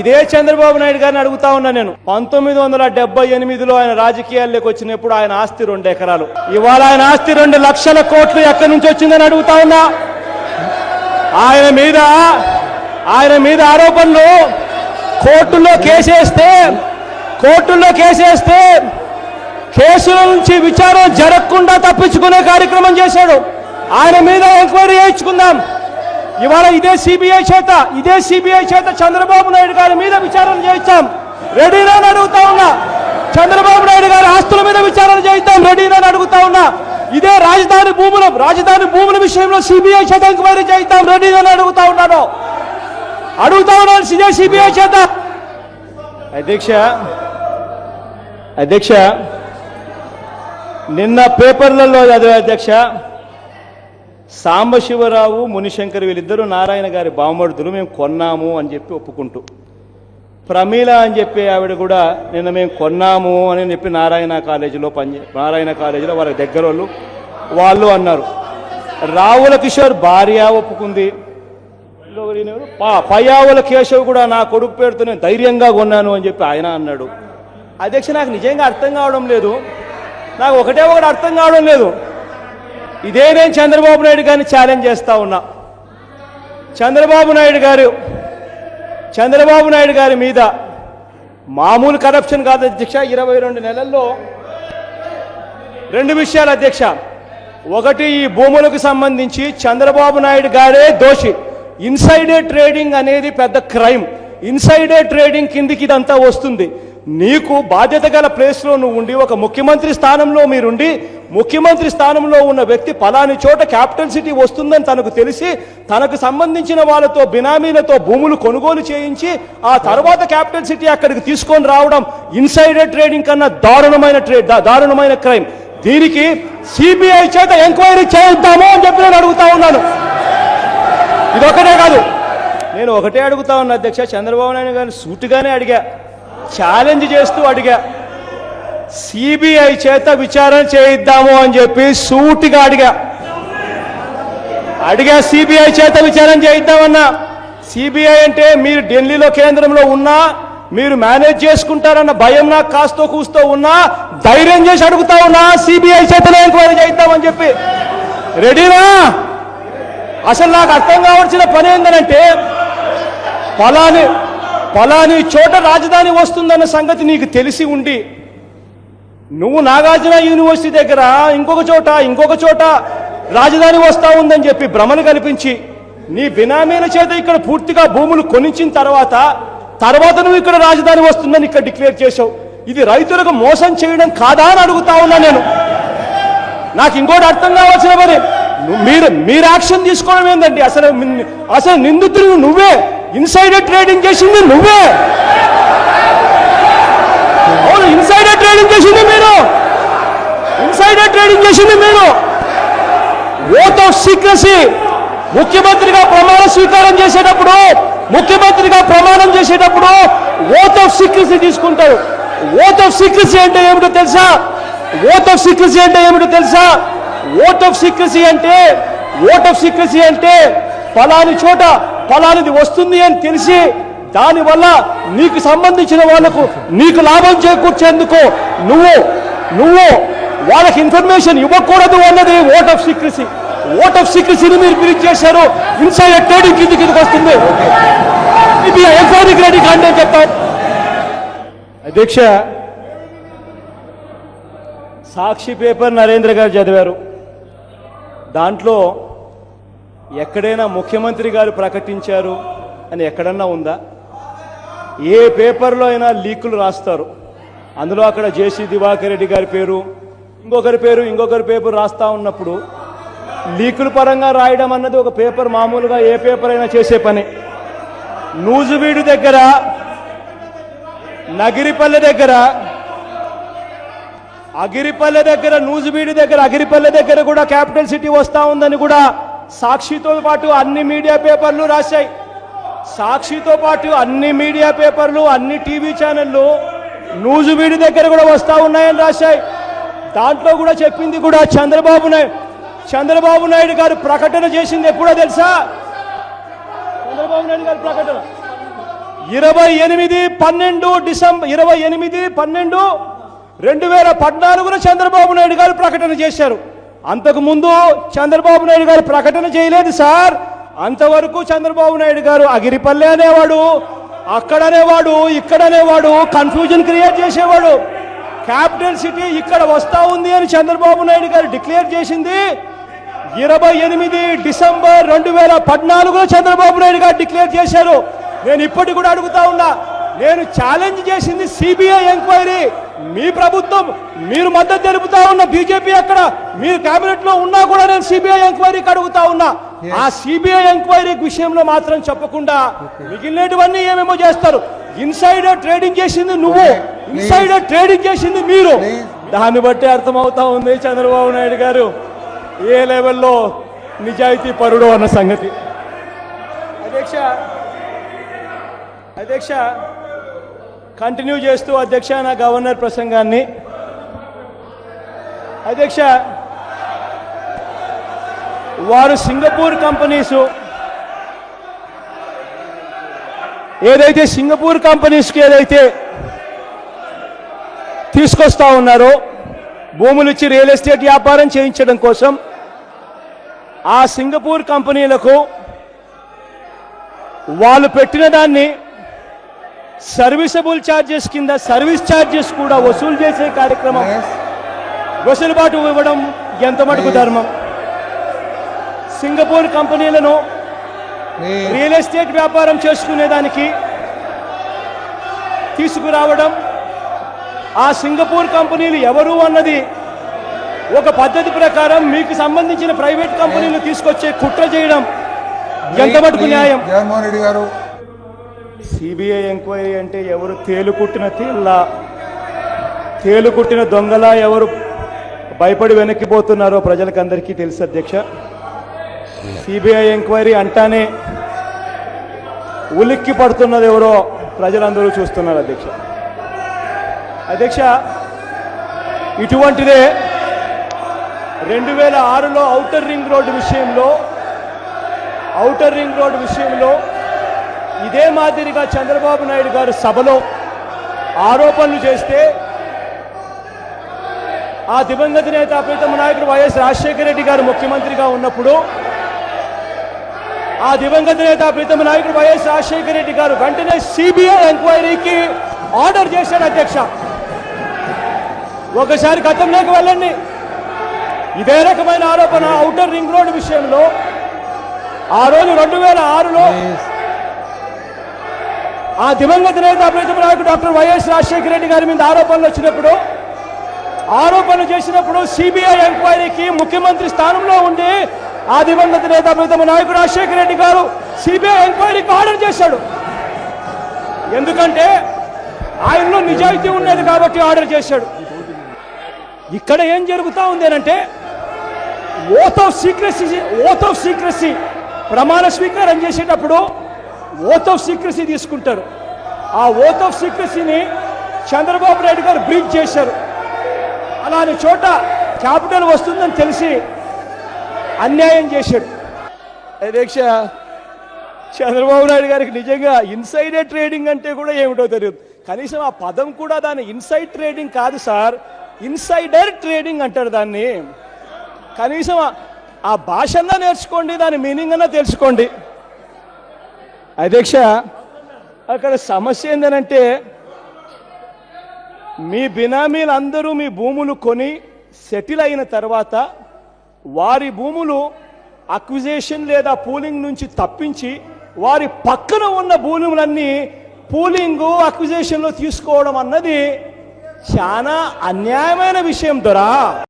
ఇదే చంద్రబాబు నాయుడు గారిని అడుగుతా ఉన్నా నేను. పంతొమ్మిది వందల డెబ్బై ఎనిమిదిలో ఆయన రాజకీయాల్లోకి వచ్చినప్పుడు ఆయన ఆస్తి రెండు ఎకరాలు. ఇవాళ ఆయన ఆస్తి రెండు లక్షల కోట్లు ఎక్కడి నుంచి వచ్చిందని అడుగుతా ఉన్నా. ఆయన మీద ఆయన మీద ఆరోపణలు కోర్టుల్లో కేసేస్తే కోర్టుల్లో కేసేస్తే కేసుల నుంచి విచారణ జరగకుండా తప్పించుకునే కార్యక్రమం చేశాడు. ఆయన మీద ఎంక్వైరీ చేయించుకుందాం. ఇవాళ ఇదే సిబిఐ చేత ఇదే సిబిఐ చేత చంద్రబాబు నాయుడు గారి మీద విచారణ చేయించాం రెడీనా అడుగుతా ఉన్నా. చంద్రబాబు నాయుడు గారి ఆస్తుల మీద విచారణ చేయిద్దాం రెడీనా అడుగుతా ఉన్నా. ఇదే రాజధాని భూముల రాజధాని భూముల విషయంలో సిబిఐ చేత ఎంక్వైరీ చేయిద్దాం రెడీనా అడుగుతా ఉన్నాను. అడుగుతా ఉన్నాను. ఇదే సిబిఐ చేత. అధ్యక్ష అధ్యక్ష నిన్న పేపర్లలో చదివే అధ్యక్ష. సాంబశివరావు మునిశంకర్ వీళ్ళిద్దరూ నారాయణ గారి బామర్దులు మేము కొన్నాము అని చెప్పి ఒప్పుకుంటూ. ప్రమీల అని చెప్పి ఆవిడ కూడా నిన్న మేము కొన్నాము అని చెప్పి నారాయణ కాలేజీలో పని నారాయణ కాలేజీలో వాళ్ళ దగ్గర వాళ్ళు వాళ్ళు అన్నారు. రావుల కిషోర్ భార్య ఒప్పుకుంది. పయావుల పా- కేశవ్ కూడా నా కొడుకు పేరుతో నేను ధైర్యంగా కొన్నాను అని చెప్పి ఆయన అన్నాడు. అధ్యక్ష నాకు నిజంగా అర్థం కావడం లేదు. నాకు ఒకటే ఒకటి అర్థం కావడం లేదు. ఇదే నేను చంద్రబాబు నాయుడు గారిని ఛాలెంజ్ చేస్తా ఉన్నా. చంద్రబాబు నాయుడు గారు చంద్రబాబు నాయుడు గారి మీద మామూలు కరప్షన్ కాదు అధ్యక్ష. ఇరవై రెండు నెలల్లో రెండు విషయాలు అధ్యక్ష. ఒకటి ఈ భూములకు సంబంధించి చంద్రబాబు నాయుడు గారే దోషి. ఇన్సైడే ట్రేడింగ్ అనేది పెద్ద క్రైమ్. ఇన్సైడే ట్రేడింగ్ కిందికి ఇదంతా వస్తుంది. నీకు బాధ్యత గల ప్లేస్లో నువ్వు ఉండి ఒక ముఖ్యమంత్రి స్థానంలో మీరుండి ముఖ్యమంత్రి స్థానంలో ఉన్న వ్యక్తి పలాని చోట క్యాపిటల్ సిటీ వస్తుందని తనకు తెలిసి తనకు సంబంధించిన వాళ్ళతో బినామీలతో భూములు కొనుగోలు చేయించి ఆ తర్వాత క్యాపిటల్ సిటీ అక్కడికి తీసుకొని రావడం ఇన్సైడర్ ట్రేడింగ్ కన్నా దారుణమైన ట్రేడ్ దారుణమైన క్రైమ్. దీనికి సిబిఐ చేత ఎంక్వైరీ చేద్దామో అని చెప్పి నేను అడుగుతా ఉన్నాను. ఇది ఒకటే కాదు. నేను ఒకటే అడుగుతా ఉన్నా అధ్యక్ష. చంద్రబాబు నాయుడు గారిని సూటుగానే అడిగా. ఛాలెంజ్ చేస్తూ అడిగా. సిబిఐ చేత విచారణ చేయిద్దాము అని చెప్పి సూటిగా అడిగా. అడిగా సిబిఐ చేత విచారణ చేయిద్దామన్నా. సిబిఐ అంటే మీరు ఢిల్లీలో కేంద్రంలో ఉన్నా మీరు మేనేజ్ చేసుకుంటారన్న భయం నాకు కాస్తో కూస్తో ఉన్నా ధైర్యం చేసి అడుగుతా ఉన్నా సిబిఐ చేతనే ఎంక్వైరీ చేద్దామని చెప్పి. రెడీనా? అసలు నాకు అర్థం కావాల్సిన పని ఏంటంటే పలాని పలాని చోట రాజధాని వస్తుందన్న సంగతి నీకు తెలిసి ఉండి నువ్వు నాగార్జున యూనివర్సిటీ దగ్గర ఇంకొక చోట ఇంకొక చోట రాజధాని వస్తా ఉందని చెప్పి భ్రమను కల్పించి నీ బినామీల చేత ఇక్కడ పూర్తిగా భూములు కొనించిన తర్వాత తర్వాత నువ్వు ఇక్కడ రాజధాని వస్తుందని ఇక్కడ డిక్లేర్ చేసావు ఇది రైతులకు మోసం చేయడం కాదా అని అడుగుతా ఉన్నా నేను. నాకు ఇంకోటి అర్థం కావాల్సిన మరి మీరు మీరు యాక్షన్ తీసుకోవడం ఏంటండి అసలు అసలు నిందితుడు నువ్వే. ఇన్సైడర్ ట్రేడింగ్ చేసింది నువ్వే. అవును ఇన్సైడర్ ట్రేడింగ్ చేసింది మీరు. ఇన్సైడర్ ట్రేడింగ్ చేసింది మీరు. ఓట్ ఆఫ్ సీక్రసీ ముఖ్యమంత్రిగా ప్రమాణ స్వీకారం చేసేటప్పుడు ముఖ్యమంత్రిగా ప్రమాణం చేసేటప్పుడు ఓట్ ఆఫ్ సీక్రసీ తీసుకుంటారు. ఓట్ ఆఫ్ సీక్రసీ అంటే ఏమిటో తెలుసా? ఓట్ ఆఫ్ సీక్రసీ అంటే ఏమిటో తెలుసా? ఓట్ ఆఫ్ సీక్రసీ అంటే ఓట్ ఆఫ్ సీక్రసీ అంటే ఫలాని చోట ఫలానిది వస్తుంది అని తెలిసి దానివల్ల నీకు సంబంధించిన వాళ్ళకు నీకు లాభం చేకూర్చేందుకు నువ్వు నువ్వు వాళ్ళకి ఇన్ఫర్మేషన్ ఇవ్వకూడదు అన్నది oath of secrecy. Oath of సీక్రసీని మీరు పిలిచి చేశారు ఇన్సైడ్ ట్రేడింగ్ కింది కిందకి వస్తుంది. ఇది ఎంక్వైరీ రెడీ కాండి అని చెప్తాం. అధ్యక్ష సాక్షి పేపర్ నరేంద్ర గారు చదివారు. దాంట్లో ఎక్కడైనా ముఖ్యమంత్రి గారు ప్రకటించారు అని ఎక్కడన్నా ఉందా? ఏ పేపర్లో అయినా లీకులు రాస్తారు. అందులో అక్కడ జేసీ దివాకర్ రెడ్డి గారి పేరు ఇంకొకరి పేరు ఇంకొకరి పేపర్ రాస్తా ఉన్నప్పుడు లీకుల పరంగా రాయడం అన్నది ఒక పేపర్ మామూలుగా ఏ పేపర్ అయినా చేసే పని. నూజువీడు దగ్గర నగిరిపల్లె దగ్గర అగిరిపల్లె దగ్గర నూజువీడి దగ్గర అగిరిపల్లె దగ్గర కూడా క్యాపిటల్ సిటీ వస్తా ఉందని కూడా సాక్షితో పాటు అన్ని మీడియా పేపర్లు రాశాయి. సాక్షితో పాటు అన్ని మీడియా పేపర్లు అన్ని టీవీ ఛానళ్ళు నూజువీడి దగ్గర కూడా వస్తా ఉన్నాయని రాశాయి. దాంట్లో కూడా చెప్పింది కూడా చంద్రబాబు నాయుడు. చంద్రబాబు నాయుడు గారు ప్రకటన చేసింది ఎప్పుడో తెలుసా? చంద్రబాబు నాయుడు గారి ప్రకటన. ఇరవై ఎనిమిది పన్నెండు డిసెంబర్ ఇరవై ఎనిమిది పన్నెండు రెండు వేల పద్నాలుగున చంద్రబాబు నాయుడు గారు ప్రకటన చేశారు. అంతకు ముందు చంద్రబాబు నాయుడు గారు ప్రకటన చేయలేదు సార్. అంతవరకు చంద్రబాబు నాయుడు గారు అగిరిపల్లె అనేవాడు అక్కడ అనేవాడు కన్ఫ్యూజన్ క్రియేట్ చేసేవాడు. క్యాపిటల్ సిటీ ఇక్కడ వస్తా ఉంది అని చంద్రబాబు నాయుడు గారు డిక్లేర్ చేసింది. ఇరవై ఎనిమిది డిసెంబర్ రెండు వేల పద్నాలుగులో చంద్రబాబు నాయుడు గారు డిక్లేర్ చేశారు. నేను ఇప్పటికి కూడా అడుగుతా ఉన్నా నేను ఛాలెంజ్ చేసింది సిబిఐ ఎంక్వైరీ మీ ప్రభుత్వం మీరు మద్దతు తెలుపుతా ఉన్న బీజేపీ అక్కడ మీరు కేబినెట్లో ఉన్నా కూడా నేను సిబిఐ ఎంక్వైరీకి అడుగుతా ఉన్నా. ఆ సిబిఐ ఎంక్వైరీ విషయంలో మాత్రం చెప్పకుండా మిగిలినటువన్నీ ఏమేమో చేస్తారు? ఇన్సైడర్ ట్రేడింగ్ చేసింది నువ్వు. ఇన్సైడర్ ట్రేడింగ్ చేసింది మీరు. దాన్ని బట్టి అర్థమవుతా ఉంది చంద్రబాబు నాయుడు గారు. ఏ లెవెల్లో నిజాయితీ పరుడు అన్న సంగతి. అధ్యక్ష అధ్యక్ష కంటిన్యూ చేస్తూ అధ్యక్ష నా గవర్నర్ ప్రసంగాన్ని. అధ్యక్ష వారు సింగపూర్ కంపెనీసు. ఏదైతే సింగపూర్ కంపెనీస్కి ఏదైతే తీసుకొస్తా ఉన్నారో భూములు ఇచ్చి రియల్ ఎస్టేట్ వ్యాపారం చేయించడం కోసం ఆ సింగపూర్ కంపెనీలకు వాళ్ళు పెట్టిన దాన్ని సర్వీసబుల్ ఛార్జెస్ కింద సర్వీస్ ఛార్జెస్ కూడా వసూలు చేసే కార్యక్రమం. వెసులుబాటు ఇవ్వడం ఎంత మటుకు ధర్మం? సింగపూర్ కంపెనీలను. రియల్ ఎస్టేట్ వ్యాపారం చేసుకునేదానికి తీసుకురావడం ఆ సింగపూర్ కంపెనీలు ఎవరు అన్నది ఒక పద్ధతి ప్రకారం మీకు సంబంధించిన ప్రైవేట్ కంపెనీలు తీసుకొచ్చే కుట్ర చేయడం ఎంత మటుకు న్యాయం జగన్మోహన్ రెడ్డి గారు సిబిఐ ఎంక్వైరీ అంటే ఎవరు తేలుకుట్టిన తేళ్ళ తేలుకుట్టిన దొంగలా ఎవరు భయపడి వెనక్కిపోతున్నారో ప్రజలకందరికీ తెలుసు అధ్యక్ష సిబిఐ ఎంక్వైరీ అంటానే ఉలిక్కి పడుతున్నది ఎవరో ప్రజలందరూ చూస్తున్నారు అధ్యక్ష. అధ్యక్ష ఇటువంటిదే రెండు వేల ఆరులో ఔటర్ రింగ్ రోడ్డు విషయంలో ఔటర్ రింగ్ రోడ్డు విషయంలో ఇదే మాదిరిగా చంద్రబాబు నాయుడు గారు సభలో ఆరోపణలు చేస్తే ఆ దివంగత నేత ప్రీతమ నాయకుడు వైఎస్ రాజశేఖర రెడ్డి గారు ముఖ్యమంత్రిగా ఉన్నప్పుడు ఆ దివంగత నేత ప్రీతమ నాయకుడు వైఎస్ రాజశేఖర రెడ్డి గారు వెంటనే సిబిఐ ఎంక్వైరీకి ఆర్డర్ చేశాడు అధ్యక్ష ఒకసారి గతంలోకి వెళ్ళండి ఇదే రకమైన ఆరోపణ ఔటర్ రింగ్ రోడ్ విషయంలో ఆ రోజు రెండు వేల ఆరులో. ఆ దివంగత నేత ప్రీతమ నాయకుడు డాక్టర్ వైఎస్ రాజశేఖర రెడ్డి గారి మీద ఆరోపణలు వచ్చినప్పుడు ఆరోపణలు చేసినప్పుడు సిబిఐ ఎంక్వైరీకి ముఖ్యమంత్రి స్థానంలో ఉండి ఆ దివంగత నేత ప్రీతమ నాయకుడు రాజశేఖర రెడ్డి గారు సిబిఐ ఎంక్వైరీకి ఆర్డర్ చేశాడు. ఎందుకంటే ఆయనలో నిజాయితీ ఉండేది కాబట్టి ఆర్డర్ చేశాడు. ఇక్కడ ఏం జరుగుతూ ఉంది అంటే oath of secrecy oath of secrecy ప్రమాణ స్వీకారం చేసేటప్పుడు ఓత్ ఆఫ్ సీక్రసీ తీసుకుంటారు. ఆ ఓత్ ఆఫ్ సీక్రసీని చంద్రబాబు నాయుడు గారు బ్రీచ్ చేశారు. అలాని చోట క్యాపిటల్ వస్తుందని తెలిసి అన్యాయం చేశాడు. దీక్ష చంద్రబాబు నాయుడు గారికి నిజంగా ఇన్సైడర్ ట్రేడింగ్ అంటే కూడా ఏమిటో తెలియదు. కనీసం ఆ పదం కూడా దాని ఇన్సైడ్ ట్రేడింగ్ కాదు సార్. ఇన్సైడర్ ట్రేడింగ్ అంటారు దాన్ని. కనీసం ఆ- భాషన్నా భాష నేర్చుకోండి దాని మీనింగ్ అన్నా తెలుసుకోండి. అధ్యక్ష అక్కడ సమస్య ఏంటంటే మీ బినామీలందరూ మీ భూములు కొని సెటిల్ అయిన తర్వాత వారి భూములు అక్విజేషన్ లేదా పూలింగ్ నుంచి తప్పించి వారి పక్కన ఉన్న భూములన్నీ పూలింగ్ అక్విజేషన్లో తీసుకోవడం అన్నది చాలా అన్యాయమైన విషయం దొరా.